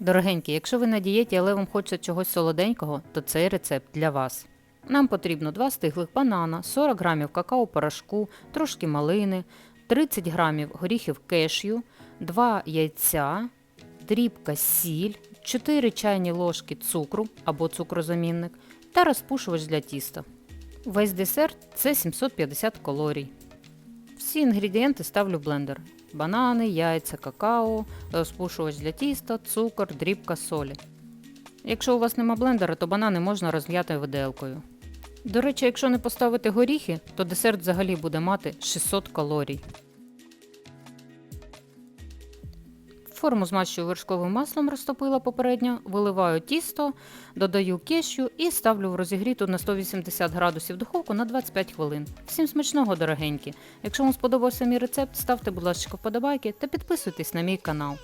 Дорогенькі, якщо ви на дієті, але вам хочеться чогось солоденького, то цей рецепт для вас. Нам потрібно 2 стиглих банана, 40 грамів какао-порошку, трошки малини, 30 грамів горіхів кешю, 2 яйця, дрібка сіль, 4 чайні ложки цукру або цукрозамінник та розпушувач для тіста. Весь десерт це 750 калорій. Всі інгредієнти ставлю в блендер: банани, яйця, какао, розпушувач для тіста, цукор, дрібка солі. Якщо у вас нема блендера, то банани можна розм'яти виделкою. До речі, якщо не поставити горіхи, то десерт взагалі буде мати 600 калорій. Форму змащую вершковим маслом, розтопила попередньо, виливаю тісто, додаю кешю і ставлю в розігріту на 180 градусів духовку на 25 хвилин. Всім смачного, дорогенькі! Якщо вам сподобався мій рецепт, ставте, будь ласка, вподобайки та підписуйтесь на мій канал.